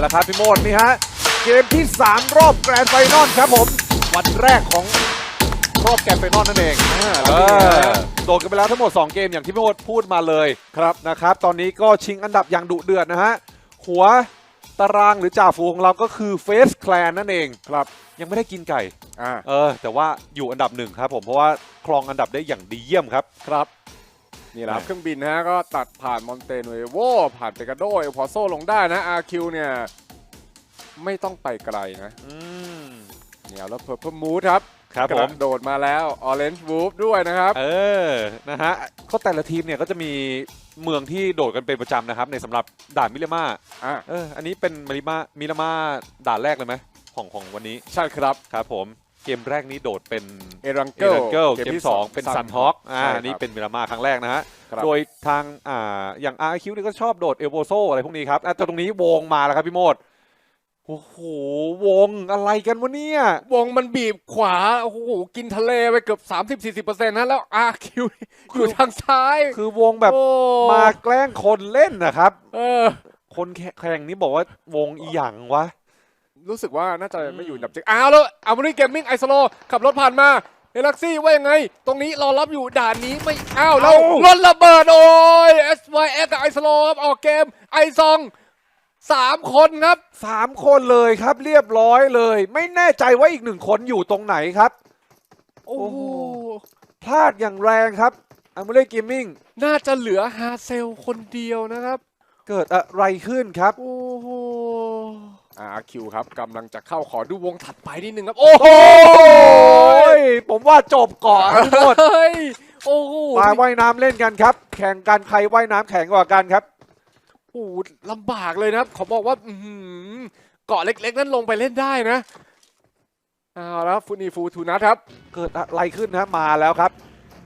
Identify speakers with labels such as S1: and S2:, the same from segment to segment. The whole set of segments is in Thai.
S1: แล้วครับพี่โมดนี่ฮะ เกมที่ 3 รอบแกรนด์ไฟนอลครับผม วันแรกของรอบแกรนด์ไฟนอลนั่นเอง
S2: อ่า
S1: เอ
S2: แล้วนี่
S1: อ
S2: ฮะ
S1: โดดกันไปแล้วทั้งหมด 2 เกมอย่างที่พี่โมดพูดมาเลยครับนะครับ ตอนนี้ก็ชิงอันดับอย่างดุเดือดนะฮะ หัวตารางหรือจ่าฝูงของเราก็คือเฟสแคลนนั่นเองครับ ยังไม่ได้กินไก่
S2: อ่า
S1: เออ แต่ว่าอยู่อันดับหนึ่งครับผมเพราะว่าครองอันดับได้อย่างดีเยี่ยมครับ
S2: ครับ นี่แหละครับ
S1: แหม่
S2: เครื่องบินนะฮะก็ตัดผ่านมอนเตเนโวผ่านเปกาโดเอลพอโซลงได้นะ RQ เนี่ยไม่ต้องไปไกลนะ
S1: อืม
S2: เนี่ยแล้วเพอร์เพมูดครับ
S1: ครับ
S2: ก
S1: ผ
S2: ระ
S1: ม
S2: โดดมาแล้ว Orange Wolf ด้วยนะครับ
S1: เออ นะฮะก็แต่ละทีมเนี่ยก็จะมีเมืองที่โดดกันเป็นประจำนะครับ ในสำหรับด่านมิลามา
S2: อ่า
S1: เออ อันนี้เป็นมิลามามิลามาด่านแรกเลยไหมของของวันนี้
S2: ใช่ครับ
S1: ครับผม เกมแรกนี้โดดเป็น
S2: เอรัง
S1: เอ
S2: เกิล
S1: เ g กิลเกมที่สองเป็นซันฮอ k อ่า
S2: ใช่ครับ
S1: อันนี้เป็นมิลามาครั้งแรกนะฮะ
S2: ครับ
S1: โดยทางอ่าอย่างอาร์คิวนี่ก็ชอบโดดเอลโบโซอะไรพวกนี้ครับอะแต่ตรงนี้วงมาแล้วครับพี่โมดโอ้โห วงอะไรกันวะเนี่ย
S2: วงมันบีบขวา โอ้โห กินทะเลไปเกือบ 30-40%นะแล้ว RQ อยู่ทางซ้าย
S1: คือวงแบบ
S2: โอ้
S1: มาแกล้งคนเล่นนะครับ
S2: เออ
S1: คนแข่งนี้บอกว่าวงอีหยังวะ
S2: รู้สึกว่าน่าจะไม่อยู่
S1: อืม
S2: อันดับเจ็ดอ้าวแล้วอามารีเกมมิ่งไอโซโลขับรถผ่านมาเอลักซี่ว่ายังไง ตรงนี้รอรับอยู่ด่านนี้ไม่อ้าวแล้วรถระเบิดโอ้ย SYX กับไอโซโลครับออกเกมไอซองสามคนครับ
S1: สามคนเลยครับเรียบร้อยเลย ไม่แน่ใจว่าอีกหนึ่งคนอยู่ตรงไหนครับ
S2: โอ้
S1: โอ้
S2: โห
S1: โหพลาดอย่างแรงครับอัมูเล่เกมมิ่ง
S2: น่าจะเหลือฮาเซลคนเดียวนะครับ
S1: เกิดอะไรขึ้นครับ
S2: โอ้โห อาคิวครับกำลังจะเข้าขอดูวงถัดไปนิดนึงครับ โอ้โห
S1: โอ้ยผมว่าจบก่อนทั้งหมด
S2: เฮ้ยโอ้โห
S1: ปลาว่ายน้ำเล่นกันครับ แข่งกันใครว่ายน้ำแข็งกว่ากันครับ
S2: โอ้โหลำบากเลยนะครับเขาบอกว่าอื้อหือเกาะเล็ก ๆ นั้นลงไปเล่นได้นะเอาแล้วฟูนีฟูทูนัทครับ
S1: เกิดอะไรขึ้นนะมาแล้วครับ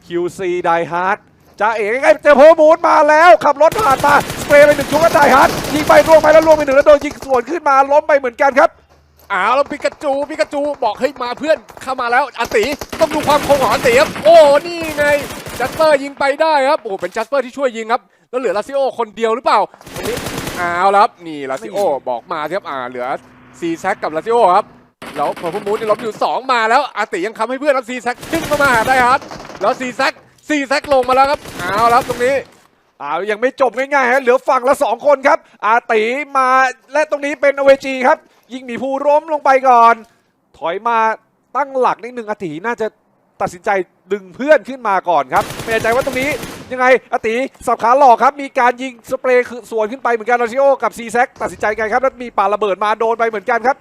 S1: QC Die Hard จ้าเอ๋ใกล้เจอโพมูนมาแล้ว ขับรถผ่านมาส เปรย์ไปหนึ่งชุดก็ Die Hard ยิงไปร่วงไปแล้วร่วงไปหนึ่งแล้วโดนยิงสวนขึ้นมาล้มไปเหมือนกันครับ
S2: อ้าวแล้วปิกาจูปิกาจูบอกเฮ้ยมาเพื่อนเข้ามาแล้วอาติต้องดูความคงของอติครับโอ้นี่ไงจัสเปอร์ยิงไปได้ครับโอ้เป็นจัสเปอร์ที่ช่วยยิงครับแล้วเหลือลาซิโอคนเดียวหรือเปล่าตรงนี้อ้าวแล้วครับนี่ลาซิโอบอกมาครับอ่าเหลือซีแซกกับลาซิโอครับแล้วพอพมูนี่ล้มอยู่สองมาแล้วอาติยังค้ำให้เพื่อนแล้วซีแซกขึ้นเข้ามาหาได้ครับแล้วซีแซกซีแซกลงมาแล้วครับอ้าแล้วครับตรงนี้
S1: อ้าวยังไม่จบง่ายๆฮะเหลือฝั่งละ2คนครับ อาตีมาและตรงนี้เป็นอเวจีครับ ยิงมีภูล้มลงไปก่อน ถอยมาตั้งหลักนิดหนึ่งอาตีน่าจะตัดสินใจดึงเพื่อนขึ้นมาก่อนครับไม่แน่ใจว่าตรงนี้ยังไงอาตีสับขาหลอกครับ มีการยิงสเปรย์สวนขึ้นไปเหมือนกันลาชิโอกับซีแซกตัดสินใจไงครับแล้วมีปาระเบิดมาโดนไปเหมือนกันครับ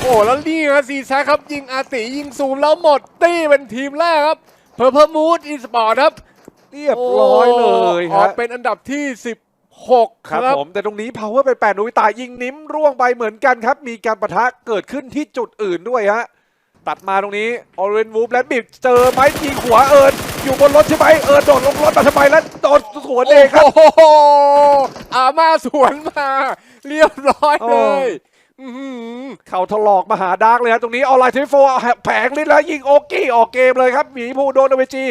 S2: โอ้แล้วนี่ฮะซีแซกครับยิงอาติยิงซูมแล้วหมดตี้เป็นทีมแรกครับเพอร์เพอร์มูดอีสปอร์ตครับ
S1: เรียบร้อยเลย
S2: ออ
S1: ฮะ
S2: กเป็นอันดับที่ 16
S1: ค
S2: ค
S1: รั
S2: รั
S1: บบผมแต่ตรงนี้ power ไปแปดนุยตายยิงนิ้มร่วงไปเหมือนกันครับ มีการประทะเกิดขึ้นที่จุดอื่นด้วยฮะตัดมาตรงนี้ออเรนวูฟและบิดเจอไม้ยิงหัวเอิญอยู่บนรถใช่ไหมเอิญโดดลงรถมาทำไมแล้วโดนสวนเองครับ
S2: โอ้โหอามาสวนมา เรียบร้อยเลยอื้อหือ
S1: เข่าถลอกมาหาดาร์กเลยฮะตรงนี้ออนไลน์ทีโฟแผงลิ้นแล้วยิงโอกี้ออกเกมเลยครับหมีภูโดนเอเวจี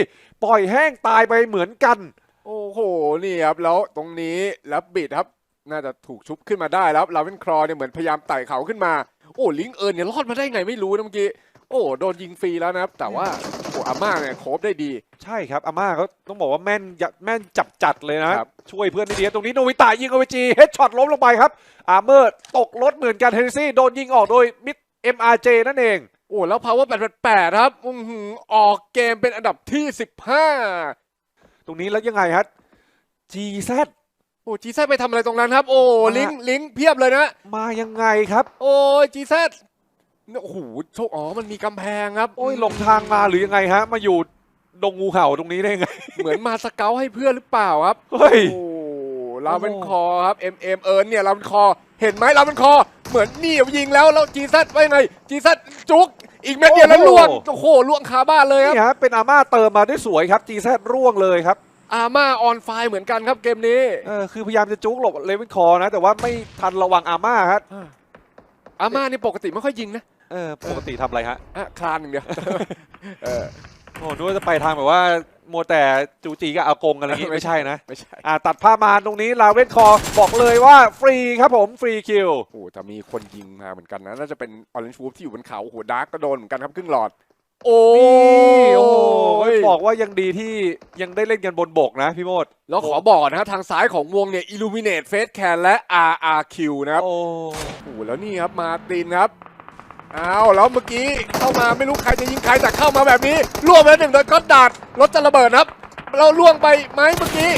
S1: ปล่อยแห้งตายไปเหมือนกัน
S2: โอ้โห นี่ครับ แล้วตรงนี้แล้วบิดครับ น่าจะถูกชุบขึ้นมาได้แล้วลาเวนครอเนี่ยเหมือนพยายามไต่เขาขึ้นมา โอ้ลิงเอิญเนี่ยรอดมาได้ไงไม่รู้นะเมื่อกี้ โอ้โดนยิงฟรีแล้วนะครับ แต่ว่าโอ้อาม่าเนี่ยโคบได้ดี
S1: ใช่ครับอาม่าเขาต้องบอกว่าแม่นยะแม่นจับจัดเลยนะ ครับ ช่วยเพื่อนได้ดีตรงนี้โนวิตายิงโอเวจีเฮดช็อตล้มลงไปครับอาร์เมอร์ตกรถเหมือนกันเฮนซี่โดนยิงออกโดยมิด MRJ นั่นเอง
S2: โอ้แล้ว power 888 ครับอื้อหือออกเกมเป็นอันดับที่ 15
S1: ตรงนี้แล้วยังไงฮะ GZ
S2: โอ้จีแซไปทำอะไรตรงนั้นครับ โอ้
S1: มา
S2: ลิงก์ลิงก์เพียบเลยนะ
S1: มายังไงครับ
S2: โอ้ยจีแซโอ้โหโชคอ๋อมันมีกำแพงครับ
S1: โอ้ยหลงทางมาหรือยังไงฮะ มาอยู่ดงงูเห่าตรงนี้ได้ยังไง
S2: เหมือนมาสเกลให้เพื่อนหรือเปล่าครับ
S1: เฮ้ย
S2: โอ้ลาเป็นคอครับ M M เอิร์นเนี่ยลาเป็นคอ เห็นไหมลาเป็นคอ เหมือนนี่ยิงแล้วแล้วจีซัดว่ายังไงจีซัดจุก อีกเม็ดเดียวแล้วล่วงโอ้โหล่วงคาบ้านเลยครับ
S1: นี่ฮะเป็นอาม่าเติมมาได้สวยครับ GZ ร่วงเลยครับ
S2: อาม่าออนไฟเหมือนกันครับเกมนี้
S1: เออคือพยายามจะจุกหลบเลวินคอนะ แต่ว่าไม่ทันระวังอาม่าครับ
S2: อาม่านี่ปกติไม่ค่อยยิงนะ
S1: เออปกติทำอะไรฮะ
S2: อะคลานอย่างเดียวเออ
S1: โอ้นึกว่าจะไปทางแบบว่า มัวแต่จูจีกับอากงอะไรอย่างงี้ไม่ใช่นะ
S2: ไม่ใช่
S1: อ่าตัดผ้ามาตรงนี้ลาเวนคอร์บอกเลยว่าฟรีครับผมฟรีคิว
S2: โอ้โหแต่มีคนยิงมาเหมือนกันนะน่าจะเป็นออเรนจ์วูฟที่อยู่บนเขาโอ้โหดาร์กก็โดนเหมือนกันครับครึ่งหลอด โอ้
S1: นี่โอ้โห
S2: ย
S1: บอกว่ายังดีที่ยังได้เล่นกันบนบกนะพี่โมด
S2: แล้วขอบอกนะครับทางซ้ายของวงเนี่ย Illuminate Face Can และ RRQ นะครับ
S1: โอ้
S2: โอ้โหแล้วนี่ครับมาร์ตินครับ อ้าวแล้วเมื่อกี้เข้ามาไม่รู้ใครจะยิงใครแต่เข้ามาแบบนี้ล่วงไปแล้วหนึ่งโดยก็อดดาดรถจะระเบิดครับ เราล่วงไปไหมเมื่อกี้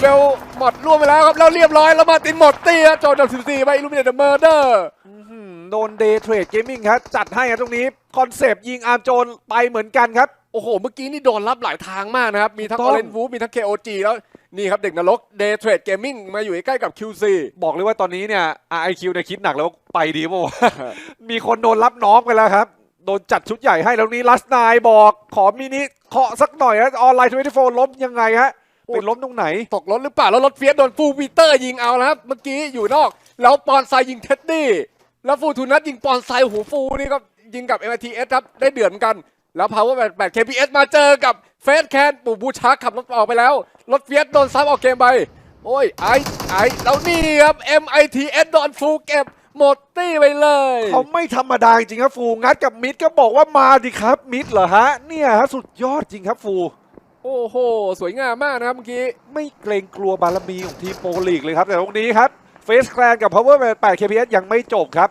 S2: เบลหมดล่วงไปแล้วครับแล้วเรียบร้อยแล้วมาร์ตินหมดเตี้ยโจนดับ14ไป Illuminate the Murder
S1: อื้อหือโดนเดย์เทรดเกมมิ่งครับจัดให้ครับตรงนี้คอนเซปต์ยิงอาร์มโจนไปเหมือนกันครับ
S2: โอ้โห เมื่อกี้นี่โดนรับหลายทางมากนะครับ มีทั้ง
S1: ถู
S2: อก
S1: ต้
S2: อ
S1: อง
S2: เรน w ู f มีทั้ง KOG แล้ว นี่ครับเด็กนรก Day Trade Gaming มาอยู่ใกล้ๆกับ QC
S1: บอกเลยว่าตอนนี้เนี่ย RIQ เนี่ยคิดหนักแล้วว่าไปดีป่าวะมีคนโดนรับน้องไปแล้วครับ โดนจัดชุดใหญ่ให้แล้วนี้ลัสนายบอกขอมินิเคาะสักหน่อยฮะออนไลน์24ล้มยังไงฮะ
S2: โอ้
S1: ไปล้มตรงไหน
S2: ตกรถหรือเปล่า แล้วรถเฟียสโดนฟูปีเตอร์ยิงเอานะครับ เมื่อกี้อยู่นอก แล้วปอนไซยิงเท็ดดี้แล้วฟูทูนัทยิงปอนไซโอ้โหูฟูนี่ก็ยิงกับ MITS ครับได้เดือดเหมือนกัน แล้ว Power 8 KPS มาเจอกับเฟสแคนปู่บูชาร์กขับรถออกไปแล้ว รถเฟียสโดนซ้ำออกเกมไป โอ้ยไอไอแล้วนี่ครับ MITS โดนฟูเก็บหมดตี้ไปเลย
S1: เขาไม่ธรรมดาจริงครับฟูงัดกับมิดก็บอกว่ามาดิครับมิดเหรอฮะเนี่ยฮะสุดยอดจริงครับฟู
S2: โอ้โห สวยงามมากนะครับเมื่อกี้
S1: ไม่เกรงกลัวบารมีของทีมโปรลีกเลยครับ แต่ตรงนี้ครับเฟสแคลนกับ Power 8 KPS ยังไม่จบครับ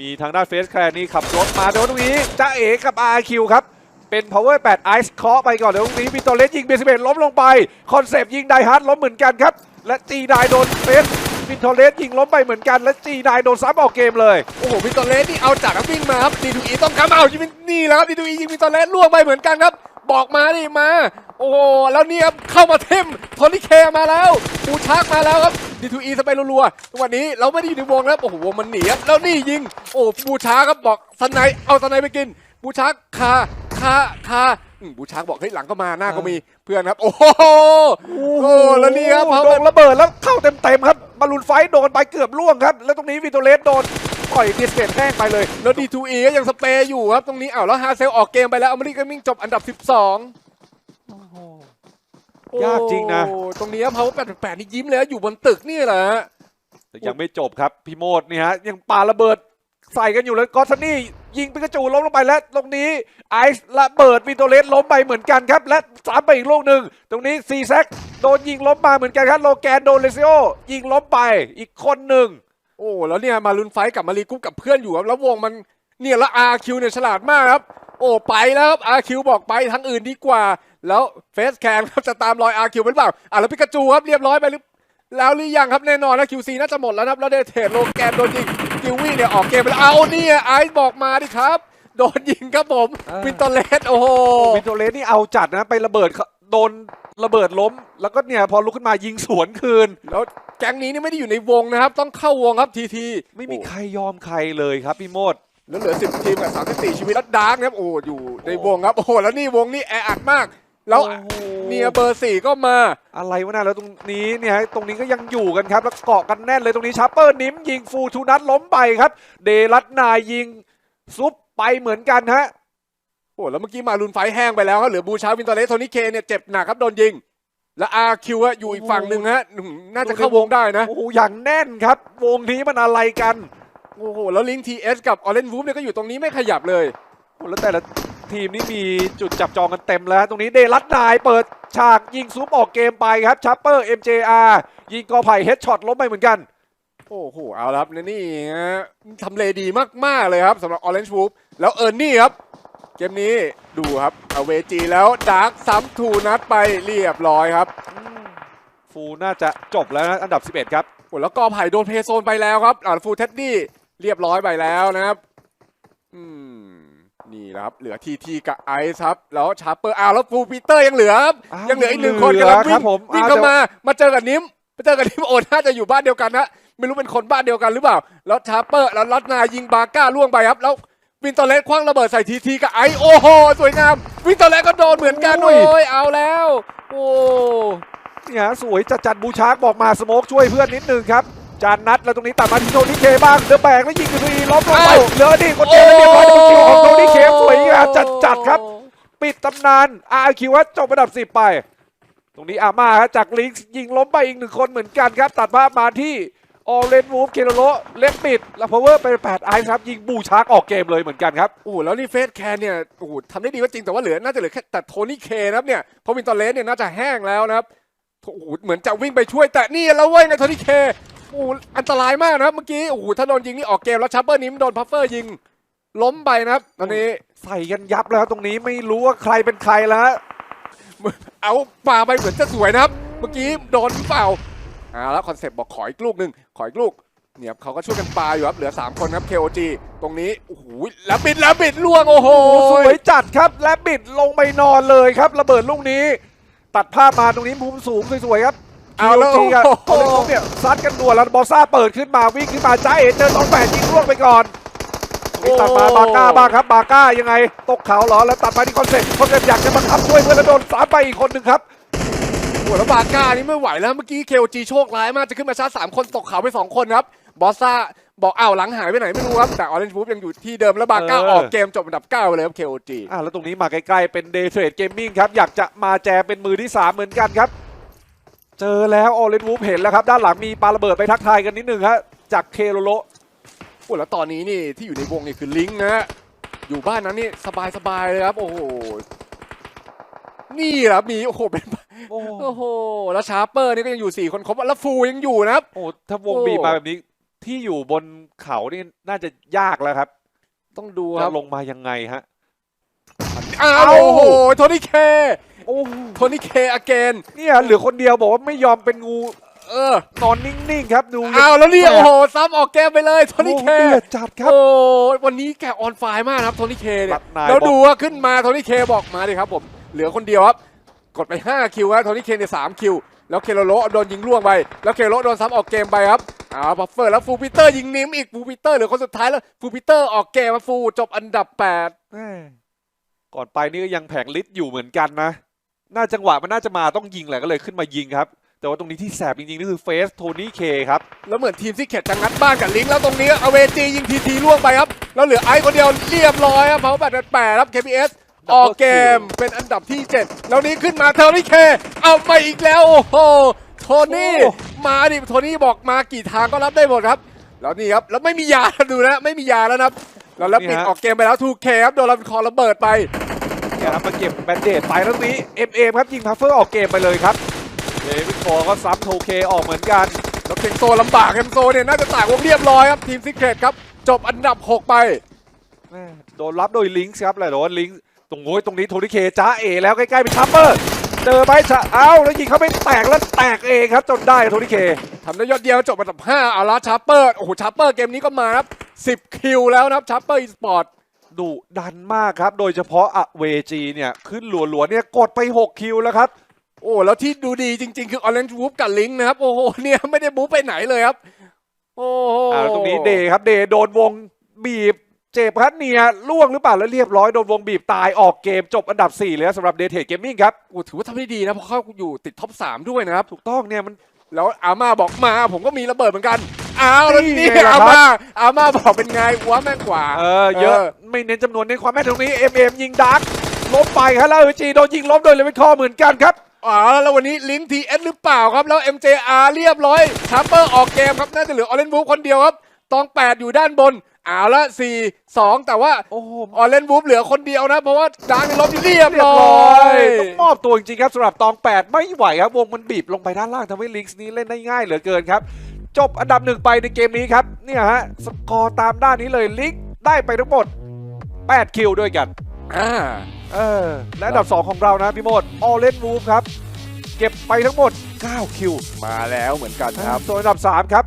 S1: มีทางด้านเฟสแคลนนี่ขับรถมาเดี๋ยวตรงนี้จ้าเอ๋กับ RQ ครับ เป็น Power 8 Ice เคาะไปก่อนเดี๋ยวตรงนี้วิโตเลสยิงเบสเบล้มลงไป คอนเซปต์ยิงไดฮาร์ดล้มเหมือนกันครับ และจีไดโดนเฟสวิโตเลสยิงล้มไปเหมือนกัน และจีไดโดนซ้ำออกเกมเลย
S2: โอ้โหวินเตอร์เลสนี่เอาจากวิ่งมาครับดีทูอีต้องคำเอายิงนี่แหละครับดีทูอียิงวินเตอร์เลสล่วงไปเหมือนกันครับ บอกมาดิมา อ้โหแล้วนี่ครับเข้ามาเทมโทนี่เคมาแล้วปูชักมาแล้วครับดีทูอีสไปรัวๆจังหวะนี้เราไม่ได้อยู่ในวงแล้วโอ้โหวงมันหนีครับแล้วนี่ยิง โอ้ปูชักครับบอกสไนป์เอาสไนป์ไปกินปูชักคาคาคาอืมปูชักบอกเฮ้ยหลังก็มาหน้าก็มีเพื่อนครับ โอ้โหโอ้แล้วนี่ครับ
S1: โดนระเบิดแล้วเข้าเต็มๆครับบอลลูนไฟท์โดนไปเกือบล่วงครับ แล้วตรงนี้วิโตเลสโดนปล่อยดิสเกตแห้งไปเลย
S2: แล้ว D2E ก็ยังสเปรย์อยู่ครับ ตรงนี้อ้าวแล้วฮาเซลออกเกมไปแล้วอเมริกันมิ่งจบอันดับ 12
S1: ยากจริงนะ
S2: โอ้ตรงนี้เขาแปดนี่ยิ้มเลยอยู่บนตึกนี่แหละฮะ
S1: แต่ยังไม่จบครับพี่โมดนี่ฮะยังปาระเบิดใส่กันอยู่แล้วกอสนี่ยิงปิกาจูล้มลงไปแล้วตรงนี้ไอซ์ระเบิดวิโตเลสล้มไปเหมือนกันครับ และสามไปอีกลูกหนึ่งตรงนี้ซีแซกโดนยิงล้มมาเหมือนกันครับโลแกนโดนเลซิโอยิงล้มไปอีกคนหนึ่ง
S2: โอ้แล้วเนี่ยมาลุนไฟท์กับมารีกุ๊บกับเพื่อนอยู่ครับแล้ววงมันเนี่ยแล้ว RQ เนี่ยฉลาดมากครับโอ้ไปแล้วครับ RQ บอกไปทางอื่นดีกว่า แล้วเฟสแคนครับจะตามรอย RQ ไปหรือเปล่าอะแล้วปิกาจูครับเรียบร้อยไปหรือแล้วหรือยังครับแน่นอนแล้ว QC น่าจะหมดแล้วนะครับแล้วเดเทดโลแกนโดนยิงกิววี่เนี่ยออกเกมไปแล้วเอาเนี่ยไอซ์บอกมาดิครับ โดนยิงครับผม
S1: อ่า
S2: วินเตอร์เลสโอ้โห
S1: วิโตเลสนี่เอาจัดนะไประเบิดเขาโดนระเบิดล้ม แล้วก็เนี่ยพอลุกขึ้นมายิงสวนคืน
S2: แล้วแก๊งนี้นี่ไม่ได้อยู่ในวงนะครับ ต้องเข้าวงครับทีที
S1: ไม่มีใครยอมใครเลยครับพี่โมด
S2: แล้วเหลือ 10 ทีมกับ34 ชีวิตแล้วดาร์กนะครับโอ้อยู่ในวงครับโอ้โหแล้วนี่วงนี่แออัดมาก แล้ว
S1: โอ้โห
S2: เนี่ยเบอร์สี่ก็มา
S1: อะไรวะนะแล้วตรงนี้เนี่ยฮะตรงนี้ก็ยังอยู่กันครับ แล้วเกาะกันแน่นเลยตรงนี้ชาร์เปอร์นิมยิงฟูทูนัทล้มไปครับ เดรัตนายยิงซุปไปเหมือนกันฮะ
S2: โอ้แล้วเมื่อกี้มารุนไฟแห้งไปแล้วครับเหลือบูชาวินเตอร์เลสโทนี่เคเนี่ยเจ็บหนักครับโดนยิง แล้วอาร์คิวอยู่อีกฝั่งหนึ่งฮะอืมน่าจะเข้าวงได้นะ
S1: โอ้โหอย่างแน่นครับ วงนี้มันอะไรกัน
S2: โอ้โห แล้วลิงทีเอสกับออเรนวูฟเนี่ยก็อยู่ตรงนี้ไม่ขยับเลย
S1: โอ้แล้วแต่ละทีมนี่มีจุดจับจองกันเต็มแล้ว ตรงนี้เดรัตนายเปิดฉากยิงซุปออกเกมไปครับชาร์เปอร์ MJR ยิงกอไผ่เฮดช็อตล้มไปเหมือนกัน
S2: โอ้โห เอาละครับนี่ฮะทำเลดีมาก ๆ เลยครับสำหรับ Orange Wolf แล้วเอิร์นนี่ครับ เกมนี้ดูครับเอาเวจีแล้วดาร์กซ้ำทูนัดไปเรียบร้อยครับ
S1: ฟูน่าจะจบแล้วนะอันดับ 11 ครับ
S2: โอ้แล้วกอไผ่โดนเพย์โซนไปแล้วครับอ่าฟูเท็ดดี้ เรียบร้อยไปแล้วนะครับ อืม นี่นะครับ เหลือทีทีกับไอซ์ครับ แล้วชาร์เปอร์อ้าวแล้วฟูปีเตอร์ยังเหลือครับ
S1: อ้าว
S2: ยังเหลืออีกหนึ่งคน
S1: เหลื
S2: กำ
S1: อ
S2: ลัง
S1: ค
S2: วิ่
S1: รั
S2: ง
S1: บผม
S2: วิ่ง
S1: อ้าว
S2: เข้า
S1: เดี๋ยว
S2: มา มาเจอกับนิ้มมาเจอกับนิ้มโอ้น่าจะอยู่บ้านเดียวกันนะไม่รู้เป็นคนบ้านเดียวกันหรือเปล่า แล้วชาร์เปอร์แล้วลัดนายิงบาก้าล่วงไปครับ แล้ววินเตอร์เลสคว้างระเบิดใส่ทีทีกับไอซ์โอ้โหสวยงาม วินเตอร์เลสก็โดนเหมือนกันโอ้ยเอาแล้ว โอ้
S1: เนี่ยสวยจัดจัดบูชาร์กบอกมาสโมกช่วยเพื่อนนิดนึงครับ จานนัดแล้วตรงนี้ตัดมาที่โทนี่เคบ้างเดอะแบกแล้วยิงกันทีล้มลงไป
S2: อ้าว
S1: เหลือดิคนเดียวแล้วเรียบร้อยเป็นคิวของโทนี่เคสวยงามจัดจัดครับ ปิดตำนาน RQ ฮะจบอันดับ10ไป ตรงนี้อาม่าฮะจากลิงส์ยิงล้มไปอีกหนึ่งคนเหมือนกันครับ ตัดภาพมาที่ออเรนวูฟเคโรโลเล็กปิด แล้วพาวเวอร์ไป8ไอซ์ครับ ยิงบูชาร์กออกเกมเลยเหมือนกันครับ
S2: โอ้โหแล้วนี่เฟสแคนเนี่ยโอ้โหทำได้ดีก็จริงแต่ว่าเหลือน่าจะเหลือแค่แต่โทนี่เคนะครับเนี่ยเพราะวินเตอร์เลสเนี่ยน่าจะแห้งแล้วนะครับโอ้โหเหมือนจะวิ่งไปช่วยแต่นี่แล้วเว้ยนะโทนี่เค โอ้โหอันตรายมากนะครับเมื่อกี้โอ้โหถ้าโดนยิงนี่ออกเกมแล้วชัปเปอร์นี้มันโดนพัฟเฟอร์ยิงล้มไปนะครับตอนนี้
S1: ใส่กันยับแล้วครับตรงนี้ไม่รู้ว่าใครเป็นใครแล้วฮะ
S2: เอาปาไปเหมือนจะสวยนะครับ เมื่อกี้โดนหรือเปล่าเอาแล้วคอนเซปต์บอกขออีกลูกหนึ่งขออีกลูกเนี่ยครับเขาก็ช่วยกันปาอยู่ครับเหลือ 3 คนครับ KOG ตรงนี้โอ้โหแล้วบิดแล้วบิดล่วงโอ้โห
S1: โอ้สวยจัดครับและบิดลงไปนอนเลยครับ ระเบิดลูกนี้ ตัดภาพมาตรงนี้มุมสูงสวยๆครับ
S2: เอาแล้ว
S1: จริงๆอะ
S2: โอ้โห
S1: โอเลนวูฟเนี่ยซัดกันด่วนแล้วบอสซ่าเปิดขึ้นมาวิ่งขึ้นมาจ้าเอเจอตองแปดยิงล่วงไปก่อนตรงนี้ตัดมาบาก้าบ้างครับบาก้ายังไง ตกเขาเหรอแล้วตัดมาที่คอนเซ็ปต์คอนเซ็ปต์อยากจะบังคับช่วยเพื่อนแล้วโดนสามไปอีกคนหนึ่งครับ
S2: โอ้โหแล้วบาก้านี่ไม่ไหวแล้วเมื่อกี้ KOG โชคร้ายมากจะขึ้นมาชาร์จสามคนตกเขาไปสองคนครับบอสซ่าบอกอ้าวหลังหายไปไหนไม่รู้ครับ แต่ออเรนจ์ o ูฟยังอยู่ที่เดิมแล้วบาก้า
S1: เออ
S2: ออกเกมจบอันดับเก้าไปเลยครับ KOG
S1: อะแล้วตรงนี้มาใกล้ๆ เป็นเดย์เทรดเกมมิ่งครับ อยากจะมาแจมเป็นมือที่ 3 เหมือนกันครับ เจอแล้วออเรนวูฟเห็นแล้วครับ ด้านหลังมีปาระเบิดไปทักทายกันนิดหนึ่งฮะจากเคโรโล
S2: โอ้แล้วตอนนี้นี่ที่อยู่ในวงนี่คือลิงก์นะฮะอยู่บ้านนั้นนี่สบายสบายๆเลยครับ โอ้โหนี่แหละมีโอ้โหเป็น
S1: โอ้
S2: โอ้โหแล้วชาร์เปอร์นี่ก็ยังอยู่4คนครบแล้วฟูยังอยู่นะครับ
S1: โหถ้าวง
S2: โอ้
S1: บีบมาแบบนี้ที่อยู่บนเขานี่น่าจะยากแล้วครับ
S2: ต้องดูค
S1: จะ
S2: รับ
S1: ลงมายังไงฮะ
S2: อ้าว
S1: เอ้า
S2: โอ้โหโทนี่เค
S1: โอ้
S2: โทนี่เคอเกน
S1: เนี่ยเหลือคนเดียวบอกว่าไม่ยอมเป็นงู
S2: เออ
S1: นอนนิ่งๆครับดู
S2: อ้าวแล้วนี่โอ้โหซ้ำออกเกมไปเลยโทนี่เค
S1: โอ้ดือดจัดครับ
S2: โอ้วันนี้แกออนไฟล์มากนะครับโทนี่เคเนี่
S1: รั
S2: ย
S1: ดนาย
S2: แล้ว
S1: บอก
S2: ดูว่าขึ้นมาโทนี่เคบอกมาดิครับผมเหลือคนเดียวครับกดไป 5 คิวครับโทนี่เคเนี่ย3คิว แล้วเคโรโลโดนยิงล่วงไป แล้วเคโรโลโดนซ้ำออกเกมไปครับอ้าวบัฟเฟอร์แล้วฟูปีเตอร์ยิงนิ้มอีกฟูปีเตอร์เหลือคนสุดท้ายแล้วฟูปีเตอร์ออกเกมมาฟูจบอันดับ8
S1: แม่ก่อนไปนี่ก็ยังแผงลิ์อยู่เหมือนกันนะ น่าจังหวะมันน่าจะมาต้องยิงแหละก็เลยขึ้นมายิงครับ แต่ว่าตรงนี้ที่แสบจริงๆนี่คือเฟสโทนี่เคครับ
S2: แล้วเหมือนทีมที่เข็ดจะงัดบ้านกับลิงก์แล้วตรงนี้อเวจียิงทีทีล่วงไปครับ แล้วเหลือไอซ์คนเดียวเรียบร้อยครับเพาแปดแปดครับ KPS ออกเกมเป็นอันดับที่ 7 แล้วนี้ขึ้นมาเทอร์รี่เคเอาไปอีกแล้ว โอ้โหโทนี่
S1: โอ้
S2: มาดิโทนี่บอกมากี่ทางก็รับได้หมดครับ แล้วนี่ครับแล้วไม่มียาดูนะ ไม่มียาแล้วนะครับแล้วแล้วปิดออกเกมไปแล้ว 2K ครับโดนรับคอระเบิดไป
S1: เนี่ยครับมาเก็บแบนเดดไปแล้วตรงนี้เอ็มเอครับยิงพัฟเฟอร์ออกเกมไปเลยครับเดวิดคอร์ก็ซ้ำโทเคออกเหมือนกัน
S2: แล้วเทงโซลำบากเทงโซเนี่ยน่าจะต่างวงเรียบร้อยครับทีมซิกเ e ตครับจบอันดับ 6 ไป
S1: แม่โดนรับโดยลิงค์ครับเลยแต่ว่าลิงค์ตรงโอ้ยตรงนี้โทนี่เคจ้าเอแล้วใกล้ๆเป็นทัพเปอร์เจอไปจะเอ้าแล้วยิงเขาไปแตกแล้วแตกเองครับจนได้โทนี่เค
S2: ทำได้ยอดเยี่ยมจบอันดับ5เอาละชาร์เปอร์โอ้โหชาร์เปอร์เกมนี้ก็มาครับ10คิวแล้วนะครับชาร์เปอร์อีสปอร์ต
S1: ดุดันมากครับ โดยเฉพาะอะเวจีเนี่ย ขึ้นหลัวๆเนี่ยกดไป 6 คิวแล้วครับ
S2: โอ้แล้วที่ดูดีจริง ๆ คือ Orange Wolf กับลิงนะครับ โอ้โหเนี่ยไม่ได้บู๊ไปไหนเลยครับ โอ้โห
S1: อ่าแล้วตรงนี้เดย์ครับเดย์โดนวงบีบเจ็บครับเนี่ยล่วงหรือเปล่าแล้วเรียบร้อยโดนวงบีบตายออกเกมจบอันดับ 4 เลยครับสำหรับเดทเทเกมมิ่งครับ
S2: โอ้ถือว่าทำได้ดีนะเพราะเขาอยู่ติดท็อป3ด้วยนะครับ
S1: ถูกต้องเนี่ยมัน
S2: แล้วอาม่าบอกมาผมก็มีระเบิดเหมือนกัน อ้าวแล้ว
S1: นี่
S2: นี่
S1: ไงล่ะ
S2: อา
S1: ครับ
S2: ม่าอาม่าบอกเป็นไงวัวแม่งกว่า
S1: เออเยอะ
S2: เออ
S1: ไม่เน้นจำนวนเน้นความแม่นตรงนี้ MM ยิงดักล้มไปครับแล้วเอจีโดนยิงล้มโดยเลเวนคอเหมือนกันครับ
S2: อ๋อแล้ววันนี้ลิงก์ทีเอสหรือเปล่าครับ แล้ว MJR เรียบร้อยชาร์เปอร์ออกเกมครับ น่าจะเหลือออเรนวูฟคนเดียวครับ ตอง 8 อยู่ด้านบนเอาละ4 2 แต่ว่า
S1: โอ้โห
S2: ออเรนวูฟเหลือคนเดียวนะ เพราะว่าดาร์กในรอบที่เรียบ
S1: เรียบ
S2: ร้
S1: ร้
S2: อ
S1: อยยต้องมอบตัวจริงๆครับสำหรับตอง 8 ไม่ไหวครับวงมันบีบลงไปด้านล่างทำให้ลิงส์นี้เล่นได้ง่ายเหลือเกินครับ จบอันดับหนึ่งไปในเกมนี้ครับเนี่ยฮะสกอร์ตามด้านนี้เลยลิงส์ได้ไปทั้งหมด 8 คิวด้วยกัน
S2: อ่า
S1: เออและอันดับ 2 ของเรานะพี่โมดออเลนวูฟครับ เก็บไปทั้งหมด 9 คิว
S2: มาแล้วเหมือนกัน
S1: ค
S2: ค
S1: รั
S2: รั
S1: บบส่วนอันดับ 3 ครับ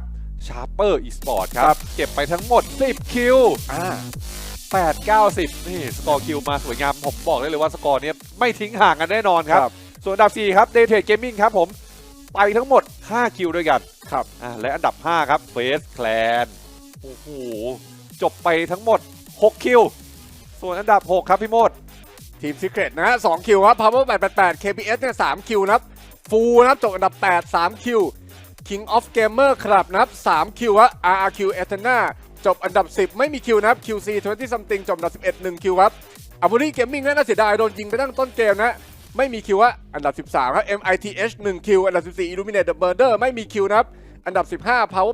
S1: ชาร์เปอร์อีสปอร์ตครับ เก็บไปทั้งหมด 10 คิว
S2: อ่า
S1: 8 9 10 นี่สกอร์คิวมาสวยงาม ผมบอกได้เลยว่าสกอร์เนี้ยไม่ทิ้งห่างกันแน่นอนครับ
S2: ครับ
S1: ส่วนอันดับ 4 ครับ d a y t r a d e Gaming ครับผม ไปทั้งหมด 5 คิวด้วยกัน
S2: ครับ
S1: อ่าและอันดับ 5 ครับ Face Clan โอ้โหจบไปทั้งหมด 6 คิว ส่วนอันดับ 6 ครับพี่โมด
S2: ทีมซิกเ e ตนะฮะ2คิวครับ Power 888 KPS เนี่ย3คิวนะครับฟูนะครับจบอันดับ 8 3 คิว King of Gamer ครับนะครับ3คิวฮะ RRQ e t e r n a จบอันดับ 10 ไม่มีคิวนะครับ QC 20 something จบอันดับ 11 1 คิวครับอาบุรีเกมมิ่งน่าเสียดายโดนยิงไปตั้งต้นเกมนะ ไม่มีคิวอะอันดับ 13 ครับ MITH 1คิว อันดับ 14 Illuminate the Murder ไม่มีคิวนะครับ อันดับ 15 Power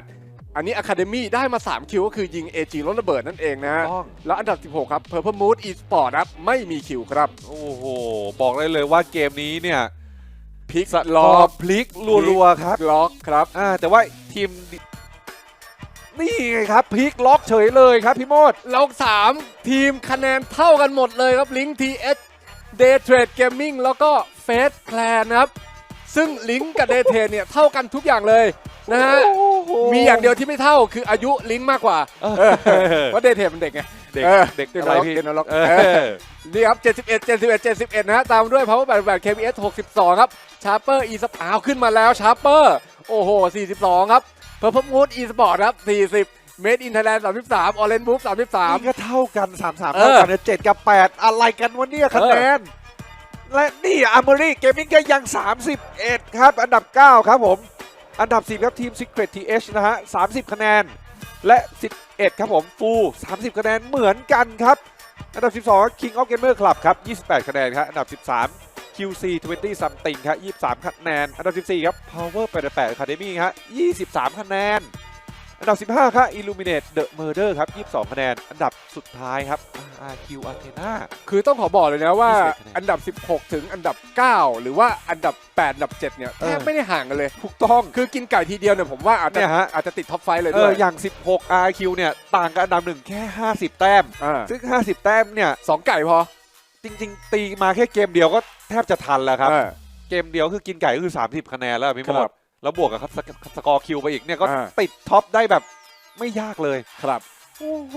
S2: 888 อันนี้ Academy ได้มา 3 คิวก็คือยิง AG รถระเบิดนั่นเองนะฮะ
S1: ต้อง
S2: แล้วอันดับ 16 ครับ Purple Mood Esport ครับ ไม่มีคิวครับ
S1: โอ้โห บอกเลยเลยว่าเกมนี้เนี่ย
S2: พิก
S1: ส
S2: ล้
S1: อ
S2: อ
S1: พลิกรัวๆครับ
S2: ล็อกครับ
S1: อ่าแต่ว่าทีมดินี่ไงครับพลิกล็อกเฉยเลยครับพี่โมด
S2: ล็อก3ทีมคะแนนเท่ากันหมดเลยครับลิงก์ TH Day Trade Gaming แล้วก็ Face Clan นะครับ ซึ่งลิงก์กับ Day Trade เนี่ยเท่ากันทุกอย่างเลยนะฮะ มีอย่างเดียวที่ไม่เท่าคืออายุลิงก์มากกว่า
S1: เออ
S2: เพราะ Day Trade มันเด็กไง
S1: เด็ก
S2: เออ
S1: เด็ก
S2: เด็ก
S1: อะไร
S2: นรก
S1: พี่
S2: เด็กนรก
S1: เอ
S2: เอ
S1: อ
S2: นี่ครับ 71 71 71 นะฮะ ตามด้วย Power 88 KBS 62 ครับ Sharper E อ้าวขึ้นมาแล้ว Sharper โอ้โห 42 ครับ Purple Moon E Sport ครับ 40 Made in Thailand 33 Orange Move 33
S1: นี่ก็เท่ากัน3ามสาม
S2: เออ
S1: เท่ากันเนี่ยเจ็ดกับ8อะไรกันวะเนี่ยคะแนน และนี่อาร์มอรี่เกมมิ่งก็ยัง 31 ครับ อันดับ 9 ครับผม อันดับ 10 ครับทีม Secret TH นะฮะ 30 คะแนน และ 11 ครับผมฟู30 คะแนนเหมือนกันครับ อันดับ 12 King of Gamer Club ครับ 28 คะแนนครับ อันดับ 13 QC 20 something ครับ23 คะแนน อันดับ 14 ครับ Power 88 Academy ครับ23 คะแนน อันดับ 15 ครับ Illuminate the Murder ครับ 22 คะแนน อันดับสุดท้ายครับ RQ Athena
S2: คือต้องขอบอกเลยนะว่า
S1: 21คะแนน
S2: อันดับ 16 ถึงอันดับ 9 หรือว่าอันดับ 8 อันดับ 7 เนี่ย
S1: เออ
S2: แทบไม่ได้ห่างกันเลย
S1: ถูกต้อง
S2: คือกินไก่ทีเดียวเนี่ยผมว่าอาจจะ
S1: เนี่ยฮะ
S2: อาจจะติดท็อปไฟว์เลย
S1: เอ
S2: ด้ว
S1: อยอย่าง 16 RQ เนี่ยต่างกับอันดับหนึ่งแค่ 50 แต้ม
S2: อ่า
S1: ซึ่ง 50 แต้มเนี่ย
S2: สองไก่พอ
S1: จริง ๆ ตีมาแค่เกมเดียวก็แทบจะทันแล้วครับ
S2: เออ
S1: เกมเดียวคือกินไก่ก็คือ 30 คะแนนแล้วพี่โม
S2: ครั
S1: ด
S2: บ
S1: แล้วบวกกับสกสกอร์คิวไปอีกเนี่ยก็
S2: อ่า
S1: ติดท็อปได้แบบไม่ยากเลย
S2: ครับ
S1: โอ้โห